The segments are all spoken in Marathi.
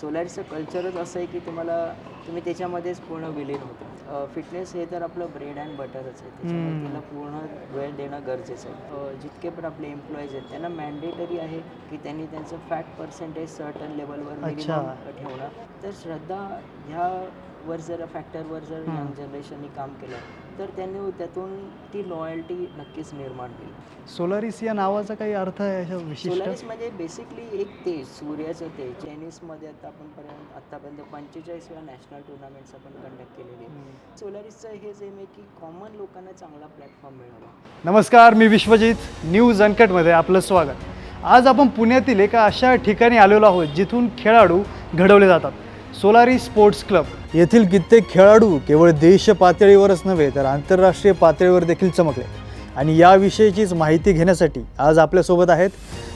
सोलारिसचं कल्चरच असं आहे की तुम्हाला तुम्ही त्याच्यामध्येच पूर्ण विलीन होतो. फिटनेस हे तर आपलं ब्रेड अँड बटरच आहे. त्याच्यामुळे. त्याला पूर्ण वेळ देणं गरजेचं आहे. जितके पण आपले एम्प्लॉईज आहेत त्यांना मॅन्डेटरी आहे की त्यांनी त्यांचं फॅट पर्सेंटेज सर्टन लेवलवर ठेवणं. तर श्रद्धा ह्यावर जर फॅक्टरवर जर. यंग जनरेशननी काम केलं तर त्यांनी त्यातून ती लॉयल्टी नक्कीच निर्माण होईल सोलारिस या नावाचा काही अर्थ आहे अशा विशिष्ट? सोलारिस म्हणजे बेसिकली एक तेज सूर्याचं तेज. टेनिसमध्ये आता आपण पर्यंत आत्तापर्यंत पंचेचाळीस वेळा नॅशनल टुर्नामेंट्स आपण कंडक्ट केलेली सोलारिसचं हेच एम आहे की कॉमन लोकांना चांगला प्लॅटफॉर्म मिळावा नमस्कार मी विश्वजित. न्यूज अनकटमध्ये आपलं स्वागत. आज आपण पुण्यातील एका अशा ठिकाणी आलेलो आहोत जिथून खेळाडू घडवले जातात. Solari sports club. येथील कित्येक खेळाडू केवळ देश पातळीवरच नव्हे तर आंतरराष्ट्रीय पातळीवर देखील चमकले. आणि याविषयीचीच माहिती घेण्यासाठी आज आपल्यासोबत आहेत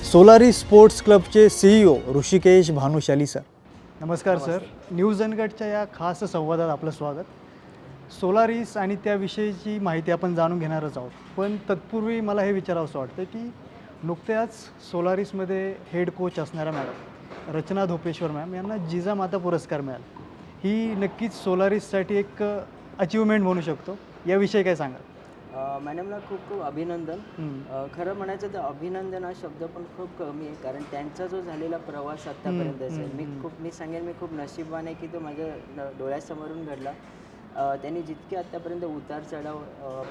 सोलारी स्पोर्ट्स क्लबचे सीईओ ऋषिकेश भानुशाली सर. नमस्कार सर. न्यूज अनकटच्या या खास संवादात आपलं स्वागत. सोलारिस आणि त्याविषयीची माहिती आपण जाणून घेणारच आहोत. पण तत्पूर्वी मला हे विचारावंसं वाटतं की नुकत्याच सोलारिसमध्ये हेड कोच असणाऱ्या मॅडम रचना धोपेश्वर मॅम यांना जिजामाता पुरस्कार मिळाला. ही नक्कीच सोलारिससाठी एक अचिव्हमेंट म्हणू शकतो. याविषयी काय सांगाल? अ, मॅडमला खूप खूप अभिनंदन. अ, खरं म्हणायचं तर अभिनंदन हा शब्द पण खूप कमी आहे. कारण त्यांचा जो झालेला प्रवास आत्तापर्यंतचा आहे हम्म, मी. खूप मी सांगेन मी खूप नशीबवान आहे की तो माझ्या न- डोळ्यासमोरून घडला. त्यांनी जितके आत्तापर्यंत उतार चढाव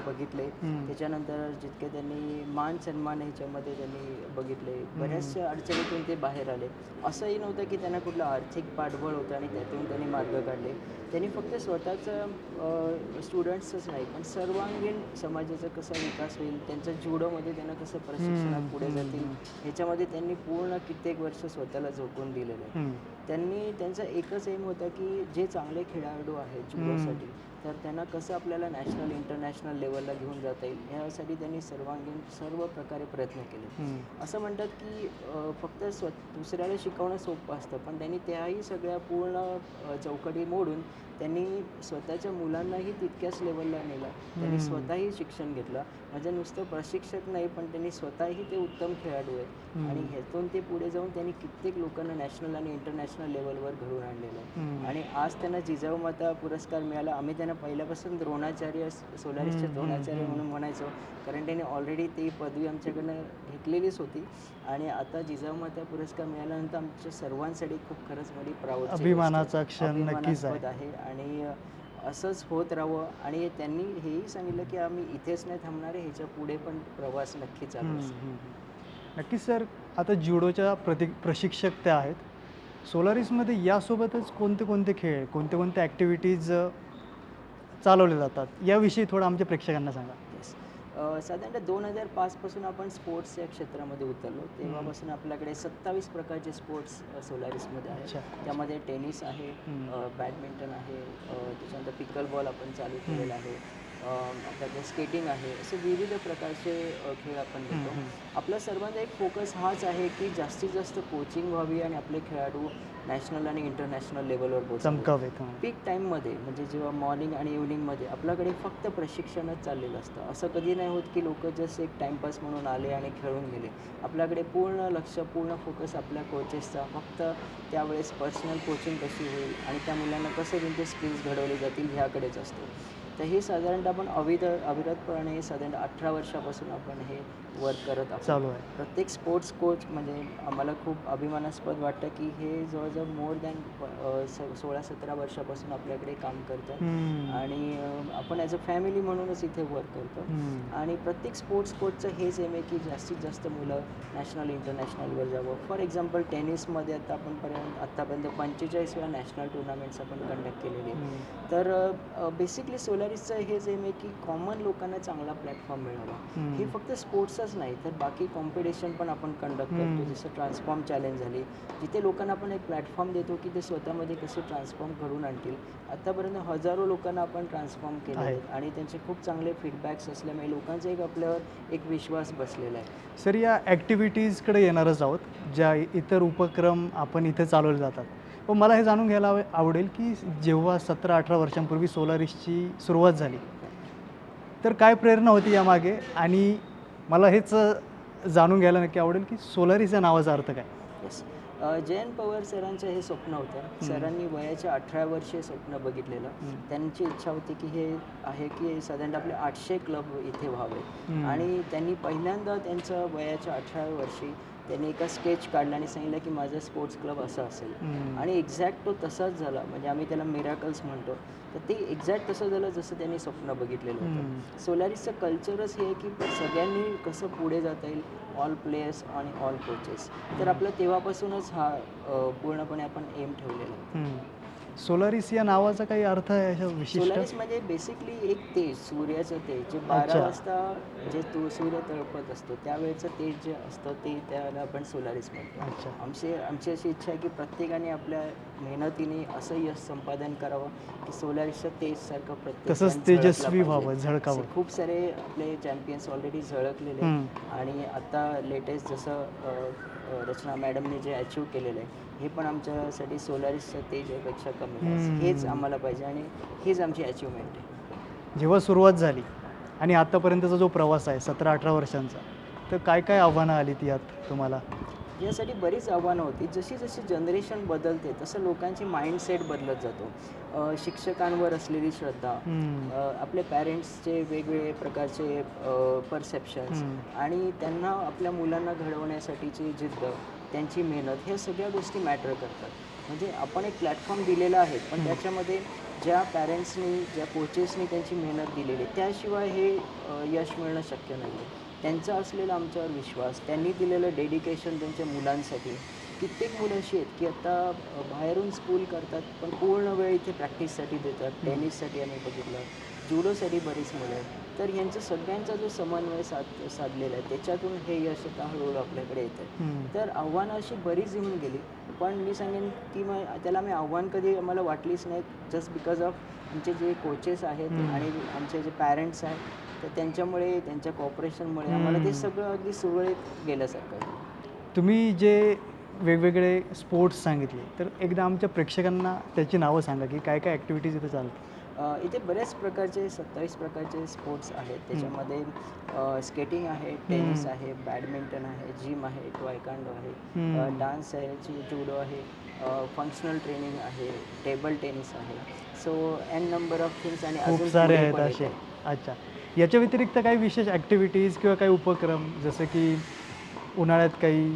बघितले. त्याच्यानंतर जितके त्यांनी मान सन्मान ह्याच्यामध्ये त्यांनी बघितले बऱ्याचशा अडचणीतून ते बाहेर आले. असंही नव्हतं की त्यांना कुठलं आर्थिक पाठबळ होतं आणि त्यातून त्यांनी मार्ग काढले. त्यांनी फक्त स्वतःचं स्टुडंट्सच नाही पण सर्वांगीण समाजाचा कसा विकास होईल त्यांच्या जुडोमध्ये त्यांना कसं प्रशिक्षणात पुढे जातील ह्याच्यामध्ये त्यांनी पूर्ण कित्येक वर्ष स्वतःला झोकून दिलेलं आहे. त्यांनी त्यांचा एकच एम होता की जे चांगले खेळाडू आहेत जुडोसाठी तर त्यांना कसं आपल्याला नॅशनल इंटरनॅशनल लेवलला घेऊन जाता येईल ह्यासाठी त्यांनी सर्वांगीण सर्व प्रकारे प्रयत्न केले. असं म्हणतात की फक्त स्व दुसऱ्याला शिकवणं सोपं असतं पण त्यांनी त्याही सगळ्या पूर्ण चौकटी मोडून त्यांनी स्वतःच्या मुलांनाही तितक्याच लेवलला नेलं त्यांनी. स्वतःही शिक्षण घेतलं म्हणजे नुसतं प्रशिक्षक नाही पण त्यांनी स्वतःही ते उत्तम खेळाडू आहेत. आणि ह्यातून ते पुढे जाऊन त्यांनी कित्येक लोकांना नॅशनल आणि इंटरनॅशनल लेवलवर घडवून आणलेलं आहे. आणि आज त्यांना जिजाऊ माता पुरस्कार मिळाला आम्ही त्यांना पहिल्यापासून द्रोणाचार्य सोलारिसचे द्रोणाचार्य. म्हणून म्हणायचो कारण त्यांनी ऑलरेडी ती पदवी आमच्याकडनं घेतलेलीच होती आणि आता जिजाऊ माता पुरस्कार मिळाल्यानंतर आमच्या सर्वांसाठी खूप खरंच मोठी प्राऊड अभिमानाचा क्षण नक्कीच आहे. आणि असंच होत राहावं. आणि त्यांनी हेही सांगितलं की आम्ही इथेच नाही थांबणार आहे ह्याच्या पुढे पण प्रवास नक्की चालू. नक्कीच सर आता ज्युडोच्या प्रति प्रशिक्षक त्या आहेत. सोलारिसमध्ये यासोबतच कोणते कोणते खेळ कोणते कोणते ॲक्टिव्हिटीज चालवले जातात? याविषयी थोडं आमच्या प्रेक्षकांना सांगा. साधारणतः दोन हजार पाचपासून आपण स्पोर्ट्स या क्षेत्रामध्ये उतरलो. तेव्हापासून आपल्याकडे सत्तावीस प्रकारचे स्पोर्ट्स सोलारिसमध्ये. आहेत. त्यामध्ये टेनिस आहे बॅडमिंटन आहे त्याच्यानंतर पिकल बॉल आपण चालू केलेला आहे. अ, आपल्याकडे स्केटिंग आहे असे विविध प्रकारचे खेळ आपण घेतो. आपला सर्वांचा एक फोकस हाच आहे की जास्तीत जास्त कोचिंग व्हावी आणि आपले खेळाडू नॅशनल आणि इंटरनॅशनल लेवलवर पोहोचावे. पीक टाईममध्ये म्हणजे जेव्हा मॉर्निंग आणि इव्हनिंगमध्ये आपल्याकडे फक्त प्रशिक्षणच चाललेलं असतं. असं कधी नाही होत की लोक जस्ट एक टाईमपास म्हणून आले आणि खेळून गेले. आपल्याकडे पूर्ण लक्ष पूर्ण फोकस आपल्या कोचेसचा फक्त त्यावेळेस पर्सनल कोचिंग कशी होईल आणि त्या मुलांना कसं त्यांचे स्किल्स घडवले जातील ह्याकडेच असतो. तर हे साधारणतः आपण अविर अविरतपणे साधारण अठरा वर्षापासून आपण हे वर्क करत आहोत चालू आहे प्रत्येक स्पोर्ट्स कोच म्हणजे आम्हाला खूप अभिमानास्पद वाटतं की हे जवळजवळ मोर दॅन सोळा सतरा वर्षापासून आपल्याकडे काम करतात हम्म. आणि आपण ॲज अ फॅमिली म्हणूनच इथे वर्क करतो. आणि प्रत्येक स्पोर्ट्स कोचचं हेच एम आहे की जास्तीत जास्त मुलं नॅशनल इंटरनॅशनलवर जावं फॉर एक्झाम्पल टेनिसमध्ये आता आपण पर्यंत आत्तापर्यंत पंचेचाळीस वेळा नॅशनल टुर्नामेंट्स आपण कंडक्ट केलेली. तर बेसिकली सोलारिसचं हेच एम आहे की कॉमन लोकांना चांगला प्लॅटफॉर्म मिळावा. हे फक्त स्पोर्ट्सच नाही तर बाकी कॉम्पिटिशन पण आपण कंडक्ट करतो. जसं ट्रान्सफॉर्म चॅलेंज झाली जिथे लोकांना आपण एक प्लॅटफॉर्म देतो की ते स्वतःमध्ये कसे ट्रान्सफॉर्म घडून आणतील आत्तापर्यंत हजारो लोकांना आपण ट्रान्सफॉर्म केले आहे. आहेत आणि त्यांचे खूप चांगले फीडबॅक्स असल्यामुळे लोकांचा एक आपल्यावर एक विश्वास बसलेला आहे सर या ॲक्टिव्हिटीजकडे येणारच आहोत ज्या इतर उपक्रम आपण इथे चालवले जातात पण मला हे जाणून घ्यायला आव- आवडेल की जेव्हा सतरा अठरा वर्षांपूर्वी सोलारिसची सुरुवात झाली तर काय प्रेरणा होती यामागे? आणि मला हेच जाणून घ्यायला नक्की आवडेल की सोलारिस या नावाचा अर्थ काय? येस जयंत पवार सरांचं हे स्वप्न होतं. सरांनी वयाच्या अठरा वर्षे स्वप्न बघितलेलं. त्यांची इच्छा होती की हे आहे की साधारणतः आपले आठशे क्लब इथे व्हावे. आणि त्यांनी पहिल्यांदा त्यांचं वयाच्या अठरा वर्षी त्यांनी एका स्केच काढला आणि सांगितलं की माझं स्पोर्ट्स क्लब असं असेल. आणि एक्झॅक्ट तो तसाच झाला. म्हणजे आम्ही त्याला मिराकल्स म्हणतो. तर ते एक्झॅक्ट तसं झालं जसं त्यांनी स्वप्न बघितलेलं. होतं. सोलारिसचं कल्चरच हे आहे की सगळ्यांनी कसं पुढे जाता येईल ऑल प्लेयर्स आणि ऑल कोचेस तर आपलं तेव्हापासूनच हा पूर्णपणे आपण एम ठेवलेला. सोलारिस या नावाचा काही अर्थ आहे अशा विशिष्ट सोलारिस म्हणजे बेसिकली एक तेज सूर्याचं तेज जे बारा अच्छा. वाजता जे तू सूर्य तळपत असतो त्यावेळेचं तेज जे असतं ते त्याला आपण सोलारिस म्हणतो अच्छा आमची आमची अशी इच्छा आहे की प्रत्येकाने आपल्या मेहनतीने असं यश संपादन करावं की सोलारिसच्या तेजसारखं प्रत्येक तसंच तेजस्वी. व्हावं, झळकावं. खूप सारे आपले चॅम्पियन्स ऑलरेडी झळकलेले हम्म. आणि आता लेटेस्ट जसं अ, अ, रचना मॅडमने जे अचीव केलेलं आहे हे पण आमच्यासाठी सोलारिसचं तेजापेक्षा कमी. हेच आम्हाला पाहिजे आणि हेच आमची अचिव्हमेंट आहे जेव्हा सुरुवात झाली आणि आतापर्यंतचा जो प्रवास आहे सतरा अठरा वर्षांचा तर काय काय आव्हानं आली ती यात तुम्हाला यासाठी बरीच आव्हानं होती जशी जशी जनरेशन बदलते तसं लोकांची माइंडसेट बदलत जातो अ, शिक्षकांवर असलेली श्रद्धा. अ, आपले पॅरेंट्सचे वेगवेगळे प्रकारचे परसेप्शन्स हम्म. आणि त्यांना आपल्या मुलांना घडवण्यासाठीची जिद्द त्यांची मेहनत ह्या सगळ्या गोष्टी मॅटर करतात. म्हणजे आपण एक प्लॅटफॉर्म दिलेला आहे पण. त्याच्यामध्ये ज्या पॅरेंट्सनी ज्या कोचेसनी त्यांची मेहनत दिलेली त्याशिवाय हे यश मिळणं शक्य नाही आहे त्यांचा असलेला आमच्यावर विश्वास त्यांनी दिलेलं डेडिकेशन त्यांच्या मुलांसाठी कित्येक मुलं अशी आहेत की आता बाहेरून स्कूल करतात पण पूर्ण वेळ इथे प्रॅक्टिससाठी देतात टेनिससाठी आम्ही बघितलं जुडोसाठी बरीच मुलं आहेत तर यांचं सगळ्यांचा जो समन्वय साध साधलेला आहे त्याच्यातून हे यश आता हळूहळू आपल्याकडे येतं. तर आव्हानं अशी बरीच येऊन गेली पण मी सांगेन की मग त्याला मी आव्हान कधी आम्हाला वाटलीच नाही जस्ट बिकॉज ऑफ आमचे जे कोचेस आहेत. आणि आमचे जे पॅरेंट्स आहेत तर त्यांच्यामुळे त्यांच्या कॉपरेशनमुळे आम्हाला ते. सगळं अगदी सुरळीत गेल्यासारखं. तुम्ही जे वेगवेगळे स्पोर्ट्स सांगितले तर एकदा आमच्या प्रेक्षकांना त्याची नावं सांगा की काय काय ॲक्टिव्हिटीज इथे चालतात इथे बऱ्याच प्रकारचे सत्तावीस प्रकारचे स्पोर्ट्स आहेत. त्याच्यामध्ये स्केटिंग आहे टेनिस. आहे बॅडमिंटन आहे जिम आहे टॉयकांडो आहे. डान्स आहे जुडो आहे फंक्शनल ट्रेनिंग आहे टेबल टेनिस आहे. So n number of things आणि खूप सारे आहेत असे. अच्छा. याच्या व्यतिरिक्त काही विशेष ॲक्टिव्हिटीज किंवा काही उपक्रम जसं की उन्हाळ्यात काही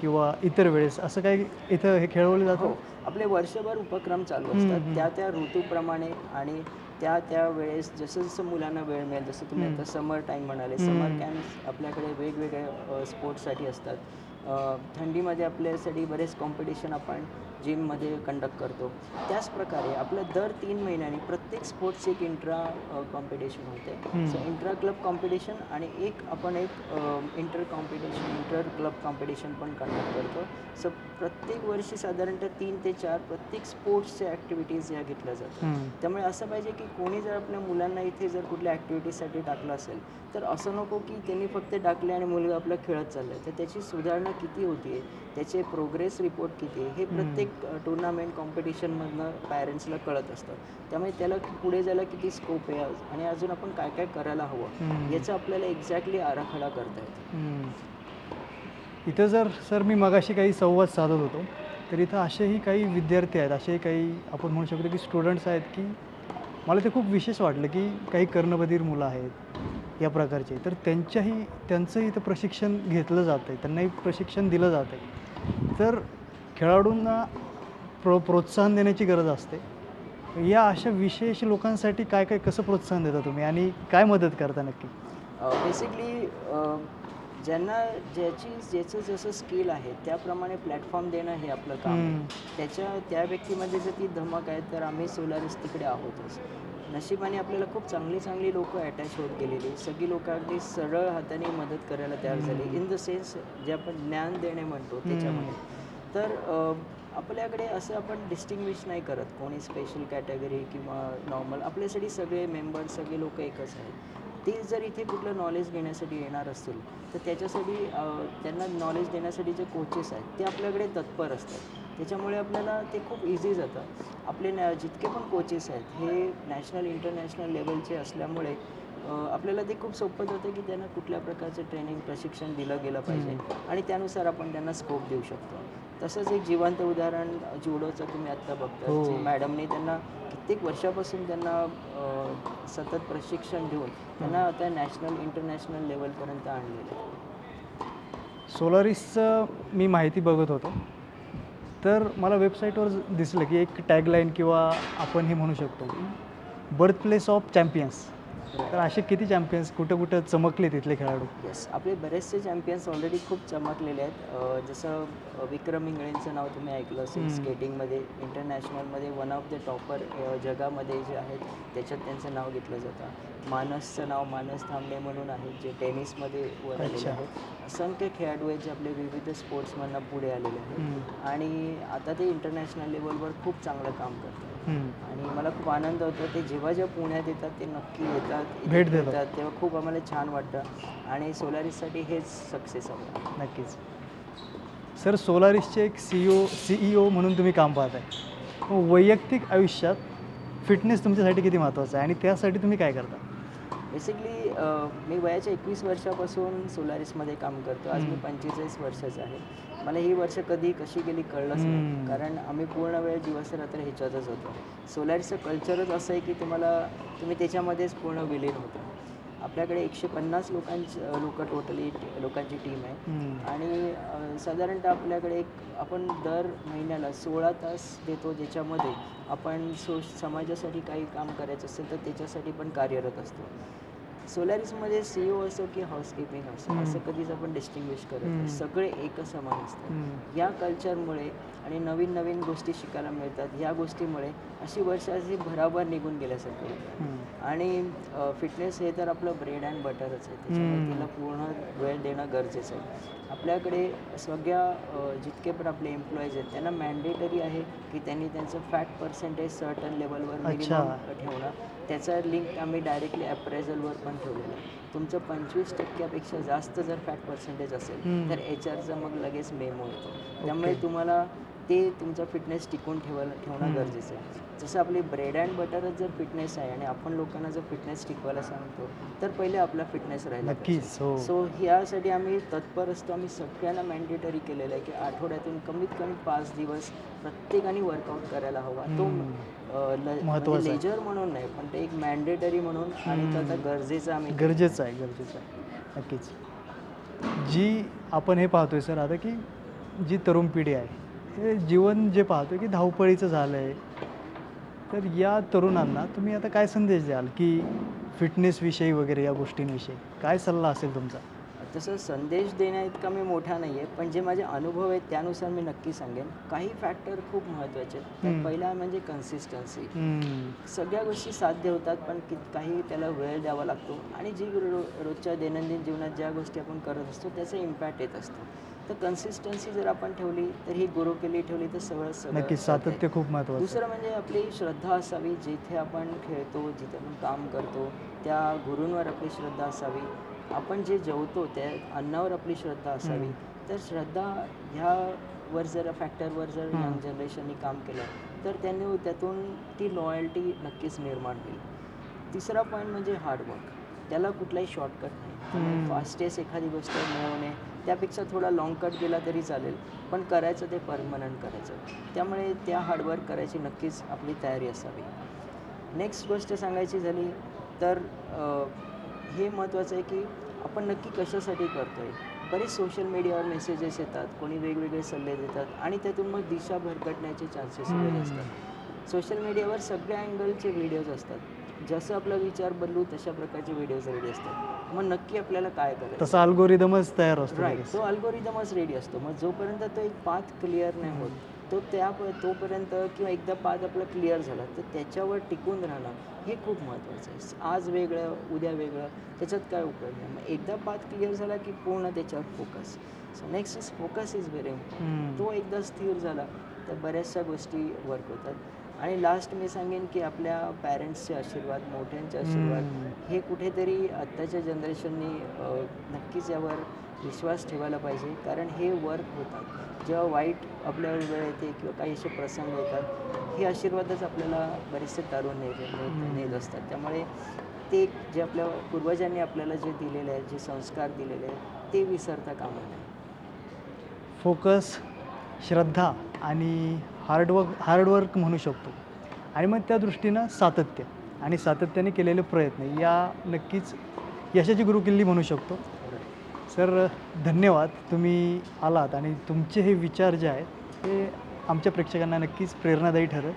किंवा इतर वेळेस असं काही इथं हे खेळवलं हो. जातं आपले वर्षभर उपक्रम चालू असतात. त्या त्या ऋतूप्रमाणे आणि त्या त्या वेळेस जसं जसं मुलांना वेळ मिळेल जसं तुम्ही. आता समर टाईम म्हणाले. समर कॅम्प्स आपल्याकडे वेगवेगळे स्पोर्ट्ससाठी असतात थंडीमध्ये आपल्यासाठी बरेच कॉम्पिटिशन आपण जिममध्ये कंडक्ट करतो. त्याच प्रकारे आपलं दर तीन महिन्यांनी प्रत्येक स्पोर्ट्सची एक इंट्रा कॉम्पिटिशन होते. सो इंट्रा क्लब कॉम्पिटिशन आणि एक आपण एक inter competition inter club competition पण कंडक्ट करतो. सो प्रत्येक वर्षी साधारणतः तीन ते चार प्रत्येक स्पोर्ट्सच्या ॲक्टिव्हिटीज या घेतल्या जातात. त्यामुळे असं पाहिजे की कोणी जर आपल्या मुलांना इथे जर कुठल्या ॲक्टिव्हिटीजसाठी टाकलं असेल तर असं नको की त्यांनी फक्त टाकले आणि मुलगा आपला खेळत चालला तर त्याची सुधारणा किती होती त्याचे प्रोग्रेस रिपोर्ट किती आहे हे. प्रत्येक टुर्नामेंट कॉम्पिटिशनमधनं पॅरेंट्सला कळत असतं त्यामुळे त्याला पुढे जायला किती स्कोप आहे आणि अजून आपण काय काय करायला हवं. याचा आपल्याला एक्झॅक्टली आराखडा करता येतो. इथं जर सर मी मगाशी काही संवाद साधत होतो तर इथं असेही काही विद्यार्थी आहेत असे काही आपण म्हणू शकतो की स्टुडंट्स आहेत की मला ते खूप विशेष वाटलं की काही कर्णबधीर मुलं आहेत या प्रकारचे. तर त्यांच्याही त्यांचंही इथं प्रशिक्षण घेतलं जातं आहे त्यांनाही प्रशिक्षण दिलं जातं आहे तर खेळाडूंना प्रो प्रोत्साहन देण्याची गरज असते. या अशा विशेष लोकांसाठी काय काय कसं प्रोत्साहन देता तुम्ही? आणि काय मदत करता नक्की? बेसिकली ज्यांना ज्याची ज्याचं जसं स्किल आहे त्याप्रमाणे प्लॅटफॉर्म देणं हे आपलं काम. आहे. त्याच्या त्या व्यक्तीमध्ये जर ती धमक आहे तर आम्ही सोलारिस तिकडे आहोतच. नशिबाने आपल्याला खूप चांगली चांगली लोकं अटॅच होत गेलेली. सगळी लोकं अगदी सरळ हाताने मदत करायला तयार झाली. इन द सेन्स जे आपण ज्ञान देणे म्हणतो त्याच्यामध्ये. तर आपल्याकडे असं आपण डिस्टिंग्विश नाही करत. कोणी स्पेशल कॅटेगरी किंवा नॉर्मल आपल्यासाठी सगळे मेंबर सगळे लोक एकच आहेत. ते जर इथे कुठलं नॉलेज घेण्यासाठी येणार असतील तर त्याच्यासाठी त्यांना नॉलेज देण्यासाठी जे कोचेस आहेत ते आपल्याकडे तत्पर असतात. त्याच्यामुळे आपल्याला ते खूप इझी जातं. आपले नॅ जितके पण कोचेस आहेत हे नॅशनल इंटरनॅशनल लेवलचे असल्यामुळे आपल्याला ते खूप सोपं जातं की त्यांना कुठल्या प्रकारचं ट्रेनिंग प्रशिक्षण दिलं गेलं पाहिजे. आणि त्यानुसार आपण त्यांना स्कोप देऊ शकतो. तसंच एक जिवंत उदाहरण जुडोचं तुम्ही आत्ता बघता हो. मॅडमने त्यांना कित्येक वर्षापासून त्यांना सतत प्रशिक्षण देऊन त्यांना आता नॅशनल इंटरनॅशनल लेवलपर्यंत आणलेलं आहे. सोलारिसचं मी माहिती बघत होतो. तर मला वेबसाईटवर दिसलं की एक टॅगलाईन किंवा आपण हे म्हणू शकतो बर्थ प्लेस ऑफ चॅम्पियन्स. तर असे किती चॅम्पियन्स कुठं कुठं चमकले तिथले खेळाडू येस आपले बरेचसे चॅम्पियन्स ऑलरेडी खूप चमकलेले आहेत जसं विक्रम इंगळेंचं नाव तुम्ही ऐकलं असेल. स्केटिंगमध्ये इंटरनॅशनलमध्ये वन ऑफ द टॉपर जगामध्ये जे आहेत त्याच्यात त्यांचं नाव घेतलं जातं मानसचं नाव मानस थांबणे म्हणून आहे जे टेनिसमध्ये वर आलेले. आहेत असंख्य खेळाडू आहेत जे आपले विविध स्पोर्ट्समधनं पुढे आलेले आहेत. आणि आता ते इंटरनॅशनल लेवलवर खूप चांगलं काम करतात. आणि मला खूप आनंद होतो ते जेव्हा जेव्हा पुण्यात येतात ते नक्की येतात भेट देतात. तेव्हा खूप आम्हाला छान वाटतं. आणि सोलारिससाठी हेच सक्सेस हवं नक्कीच. सर सोलारिसचे एक सी ओ सी ओ म्हणून तुम्ही काम पाहत आहे वैयक्तिक आयुष्यात फिटनेस तुमच्यासाठी किती महत्त्वाचं आहे? आणि त्यासाठी तुम्ही काय करता? बेसिकली मी वयाच्या एकवीस वर्षापासून सोलारिसमध्ये काम करतो. आज मी. पंचेचाळीस वर्षाचा आहे. मला ही वर्ष कधी कशी गेली कळलंच. नाही. कारण आम्ही पूर्ण वेळ दिवस रात्र ह्याच्यातच होतो. सोलारिसचं कल्चरच असं आहे की तुम्हाला तुम्ही त्याच्यामध्येच पूर्ण विलीन होतो. आपल्याकडे एकशे पन्नास लोकांची लोक टोटली लोकांची टीम आहे. आणि साधारणतः आपल्याकडे एक आपण दर महिन्याला सोळा तास देतो ज्याच्यामध्ये आपण सो समाजासाठी काही काम करायचं असेल तर त्याच्यासाठी पण कार्यरत असतो. सोलारिसमध्ये सी ओ असो की हाऊसकीपिंग असो. असं कधीच आपण डिस्टिंग्विश करत. नाही सगळे एकच समान असतात. या कल्चरमुळे आणि नवीन नवीन गोष्टी शिकायला मिळतात या गोष्टीमुळे अशी वर्ष अशी भराभर निघून गेल्यासारखं. आणि फिटनेस हे तर आपलं ब्रेड अँड बटरच आहे त्याच्यामुळे. त्याला पूर्ण वेळ देणं गरजेचं आहे आपल्याकडे सगळ्या जितके पण आपले एम्प्लॉईज आहेत त्यांना मॅन्डेटरी आहे की त्यांनी त्यांचं फॅट पर्सेंटेज सर्टन लेवलवर ठेवणं त्याचा लिंक आम्ही डायरेक्टली अप्रेझलवर पण ठेवलेलं आहे. तुमचं पंचवीस टक्क्यापेक्षा जास्त जर फॅट पर्सेंटेज असेल. तर एच आरचा मग लगेच मेमो येतो. त्यामुळे. तुम्हाला ते तुमचा फिटनेस टिकून ठेवायला ठेवणं. गरजेचं आहे. जसं आपली ब्रेड अँड बटरच जर फिटनेस आहे आणि आपण लोकांना जर फिटनेस टिकवायला सांगतो तर पहिले आपला फिटनेस राहिला नक्कीच हो. सो ह्यासाठी आम्ही तत्पर असतो आम्ही सगळ्यांना मॅन्डेटरी केलेलं आहे की आठवड्यातून कमीत कमी पाच दिवस प्रत्येकाने वर्कआउट करायला हवा. तो आहे. लेजर म्हणून नाही पण ते एक मॅन्डेटरी म्हणून आणि तो आता. गरजेचं आम्ही गरजेचं आहे गरजेचं आहे. नक्कीच. जी आपण हे पाहतोय सर आता की जी तरुण पिढी आहे हे जीवन जे पाहतोय की धावपळीचं झालं आहे. तर या तरुणांना तुम्ही आता काय संदेश द्याल की फिटनेसविषयी वगैरे या गोष्टींविषयी? काय सल्ला असेल तुमचा? तसं संदेश देण्या इतका मी मोठा नाही आहे पण जे माझे अनुभव आहेत त्यानुसार मी नक्की सांगेन काही फॅक्टर खूप महत्त्वाचे आहेत. पहिला म्हणजे कन्सिस्टन्सी. सगळ्या गोष्टी साध्य होतात पण काही त्याला वेळ द्यावा लागतो आणि जी रो रोजच्या दैनंदिन जीवनात ज्या गोष्टी आपण करत असतो त्याचा इम्पॅक्ट येत असतो तर कन्सिस्टन्सी जर आपण ठेवली तर ही गुरु केली ठेवली तर सगळं सगळं. सातत्य खूप महत्त्वाचं. दुसरं म्हणजे आपली श्रद्धा असावी जिथे आपण खेळतो जिथे आपण काम करतो त्या गुरूंवर आपली श्रद्धा असावी आपण जे जेवतो त्या अन्नावर आपली श्रद्धा असावी. तर श्रद्धा ह्यावर जर फॅक्टरवर जर. यंग जनरेशननी काम केलं तर त्यांनी त्यातून ती लॉयल्टी नक्कीच निर्माण होईल तिसरा पॉईंट म्हणजे हार्डवर्क त्याला कुठलाही शॉर्टकट नाही. फास्टेस्ट एखादी गोष्ट मिळवणे त्यापेक्षा थोडा लॉंग कट गेला तरी चालेल पण करायचं ते परमनंट करायचं त्यामुळे त्या हार्डवर्क करायची नक्कीच आपली तयारी असावी नेक्स्ट गोष्ट सांगायची झाली तर हे महत्त्वाचं आहे की आपण नक्की कशासाठी करतो आहे बरेच सोशल मीडियावर मेसेजेस येतात कोणी वेगवेगळे सल्ले देतात आणि त्यातून मग दिशा भरकटण्याचे चान्सेस वगैरे. असतात. सोशल मीडियावर सगळ्या अँगलचे व्हिडिओज असतात. जसं आपला विचार बदलू तशा प्रकारचे व्हिडिओज रेडी असतात. मग नक्की आपल्याला काय करायचं? तसा अल्गोरिदमच तयार असतो राईट. तो अल्गोरिदमच रेडी असतो. मग जोपर्यंत तो एक पाथ क्लिअर नाही होत तो त्या तोपर्यंत किंवा एकदा पाथ आपला क्लिअर झाला तर त्याच्यावर टिकून राहणं हे खूप महत्त्वाचं आहे. आज वेगळं उद्या वेगळं त्याच्यात काय उपयोग नाही. मग एकदा पाथ क्लिअर झाला की पूर्ण त्याच्यावर focus so next is focus is very hmm. तो एकदा स्थिर झाला तर बऱ्याचशा गोष्टी वर्क होतात. आणि लास्ट मी सांगेन की आपल्या पॅरेंट्सचे आशीर्वाद मोठ्यांचे आशीर्वाद. हे कुठेतरी आत्ताच्या जनरेशननी नक्कीच यावर विश्वास ठेवायला पाहिजे. कारण हे वर्क होतात. जेव्हा वाईट आपल्यावर वेळ येते किंवा काही असे प्रसंग येतात हे आशीर्वादच आपल्याला बरेचसे तारून नेत नेत- असतात. त्यामुळे ते जे आपल्या पूर्वजांनी आपल्याला जे दिलेले आहेत जे संस्कार दिलेले आहेत ते विसरता कामा नये. फोकस श्रद्धा आणि हार्डवर्क हार्डवर्क म्हणू शकतो. आणि मग त्या दृष्टीनं सातत्य. आणि सातत्याने केलेले प्रयत्न या नक्कीच यशाची गुरुकिल्ली म्हणू शकतो. सर धन्यवाद. तुम्ही आलात आणि तुमचे हे विचार जे आहेत ते आमच्या प्रेक्षकांना नक्कीच प्रेरणादायी ठरेल.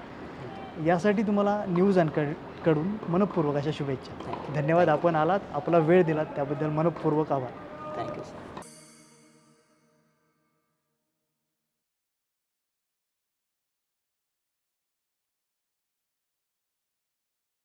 यासाठी तुम्हाला न्यूज अनकडकडून मनपूर्वक अशा शुभेच्छा. धन्यवाद आपण आलात आपला वेळ दिलात त्याबद्दल मनपूर्वक आभार. Thank you sir